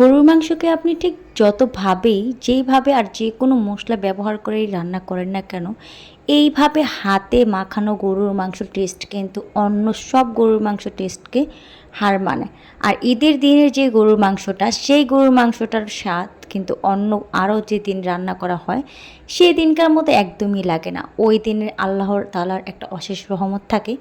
গরুর মাংসকে আপনি ঠিক যতভাবেই যেইভাবে আর যে কোনো মশলা ব্যবহার করেই রান্না করেন না কেন, এইভাবে হাতে মাখানো গরুর মাংস টেস্ট কিন্তু অন্য সব গরুর মাংস টেস্টকে হার মানে। আর ঈদের দিনের যে গরুর মাংসটা, সেই গরুর মাংসটার স্বাদ কিন্তু অন্য আরও যে দিন রান্না করা হয়, সেই দিনকার মতো একদমই লাগে না। ওই দিনের আল্লাহর তালার একটা অশেষ রহমত থাকে,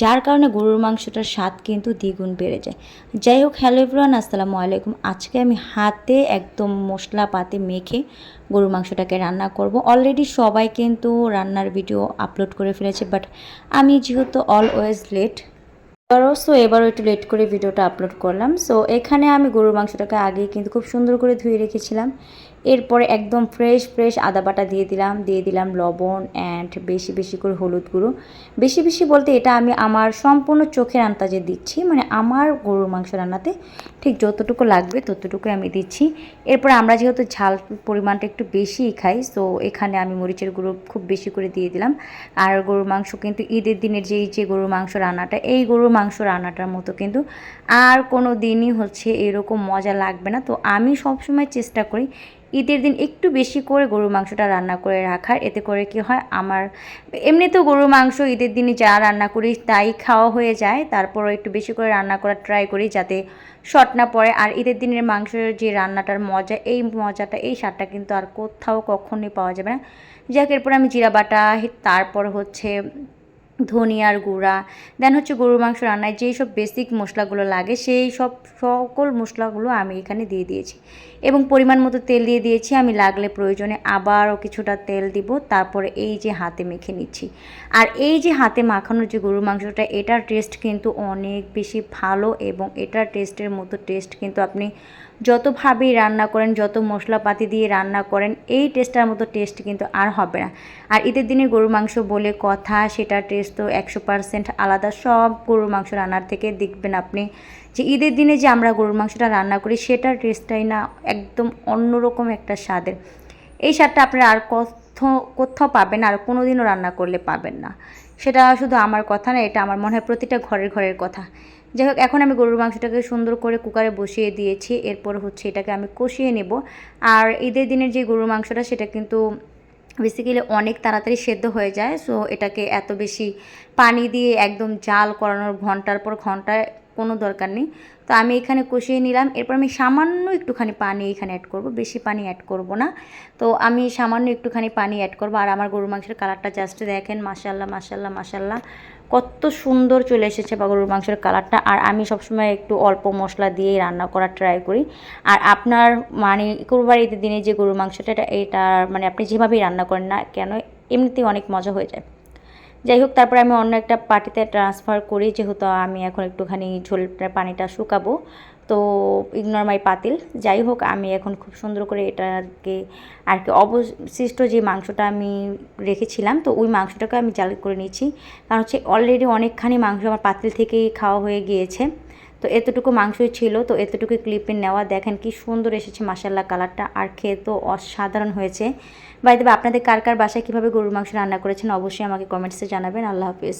যার কারণে গরুর মাংসটার স্বাদ কিন্তু দ্বিগুণ বেড়ে যায়। যাই হোক, হ্যালো এভরিওয়ান, আসসালামু আলাইকুম। আজকে আমি হাতে একদম মশলা পাতে মেখে গরুর মাংসটাকে রান্না করব। অলরেডি সবাই কিন্তু রান্নার ভিডিও আপলোড করে ফেলেছে বাট আমি যেহেতু অলওয়েজ লেট এবারও সো এবারও একটু লেট করে ভিডিওটা আপলোড করলাম। সো এখানে আমি গরুর মাংসটাকে আগে কিন্তু খুব সুন্দর করে ধুয়ে রেখেছিলাম। এরপরে একদম ফ্রেশ ফ্রেশ আদা বাটা দিয়ে দিলাম দিয়ে দিলাম লবণ অ্যান্ড বেশি বেশি করে হলুদ গুঁড়ো। বেশি বেশি বলতে এটা আমি আমার সম্পূর্ণ চোখের আন্তাজে দিচ্ছি মানে আমার গরুর মাংস রান্নাতে ঠিক যতটুকু লাগবে ততটুকু আমি দিচ্ছি। এরপর আমরা যেহেতু ঝাল পরিমাণটা একটু বেশিই খাই তো এখানে আমি মরিচের গুঁড়ো খুব বেশি করে দিয়ে দিলাম। আর গরুর মাংস কিন্তু ঈদের দিনের যেই, যে গরুর মাংস রান্নাটা, এই গরুর মাংস রান্নাটার মতো কিন্তু আর কোনো দিনই হচ্ছে এরকম মজা লাগবে না। তো আমি সবসময় চেষ্টা করি ঈদের দিন একটু বেশি করে গরুর মাংসটা রান্না করে রাখার। এতে করে কি হয়, আমার এমনিতেও গরুর মাংস ঈদের দিনে যা রান্না করি তাই খাওয়া হয়ে যায়। তারপরও একটু বেশি করে রান্না করার ট্রাই করি যাতে শর্ট না পড়ে। আর ঈদের দিনের মাংসের যে রান্নাটার মজা, এই মজাটা, এই স্বাদটা কিন্তু আর কোথাও কখনোই পাওয়া যাবে না। যাক, এরপর আমি জিরা বাটা, তারপর হচ্ছে ধনিয়ার গুঁড়া দেন হচ্ছে গরুর মাংস রান্নায় যেই সব বেসিক মশলাগুলো লাগে, সেই সব সকল মশলাগুলো আমি এখানে দিয়ে দিয়েছি। এবং পরিমাণ মতো তেল দিয়ে দিয়েছি, আমি লাগলে প্রয়োজনে আবারও কিছুটা তেল দিব, তারপরে এই যে হাতে মেখে নিচ্ছি। আর এই যে হাতে মাখানোর যে গরুর মাংসটা, এটার টেস্ট কিন্তু অনেক বেশি ভালো এবং এটার টেস্টের মতো টেস্ট কিন্তু আপনি যতভাবেই রান্না করেন, যত মশলাপাতি দিয়ে রান্না করেন, এই টেস্টটার মতো টেস্ট কিন্তু আর হবে না। আর ঈদের দিনে গরুর মাংস বলে কথা, সেটার টেস্ট তো একশো আলাদা। সব গরুর মাংস রান্নার থেকে দেখবেন আপনি যে ঈদের দিনে যে আমরা গরুর মাংসটা রান্না করি, সেটার টেস্টটাই না একদম অন্যরকম একটা স্বাদের। এই স্বাদটা আপনারা আর কোথাও কোথাও পাবেন আর কোনো দিনও রান্না করলে পাবেন না। সেটা শুধু আমার কথা না, এটা আমার মনে হয় প্রতিটা ঘরের ঘরের কথা। যাই হোক, এখন আমি গরুর মাংসটাকে সুন্দর করে কুকারে বসিয়ে দিয়েছি। এরপর হচ্ছে এটাকে আমি কষিয়ে নেব। আর ঈদের দিনের যে গরুর মাংসটা, সেটা কিন্তু বেসিক্যালি অনেক তাড়াতাড়ি সেদ্ধ হয়ে যায়। সো এটাকে এত বেশি পানি দিয়ে একদম জাল করানোর ঘণ্টার পর ঘন্টায় কোনো দরকার নেই। তো আমি এখানে কষিয়ে নিলাম। এরপর আমি সামান্য একটুখানি পানি এখানে অ্যাড করব। বেশি পানি অ্যাড করব না। তো আমি সামান্য একটুখানি পানি অ্যাড করব। আর আমার গরু মাংসের কালারটা জাস্ট দেখেন মাসাল্লাহ মাসাল্লাহ মাসাল্লাহ কত সুন্দর চলে এসেছে বা গরুর মাংসের কালারটা আর আমি সবসময় একটু অল্প মশলা দিয়েই রান্না করার ট্রাই করি। আর আপনার মানে কোরবানির ঈদের দিনে যে গরুর মাংসটা, এটা এটা মানে আপনি যেভাবেই রান্না করেন না কেন, এমনিতেই অনেক মজা হয়ে যায়। যাই হোক, তারপরে আমি অন্য একটা পাটিতে ট্রান্সফার করি, যেহেতু আমি এখন একটুখানি ঝোলটার পানিটা শুকাবো। তো ইগনোর মাই পাতিল। যাই হোক, আমি এখন খুব সুন্দর করে এটাকে আর কি অবশিষ্ট যে মাংসটা আমি রেখেছিলাম, তো ওই মাংসটাকে আমি জাল করে নিয়েছি। কারণ হচ্ছে অলরেডি অনেকখানি মাংস আমার পাতিল থেকেই খাওয়া হয়ে গিয়েছে। তো এতটুকু মাংসই ছিল, তো এতটুকু ক্লিপে নেওয়া। দেখেন কি সুন্দর এসেছে মাসাল্লা কালারটা আর খেয়ে তো অসাধারণ হয়েছে। বাই দেবে আপনাদের কার কার বাসায় কীভাবে গরুর মাংস রান্না করেছেন, অবশ্যই আমাকে কমেন্টসে জানাবেন। আল্লাহ হাফিজ।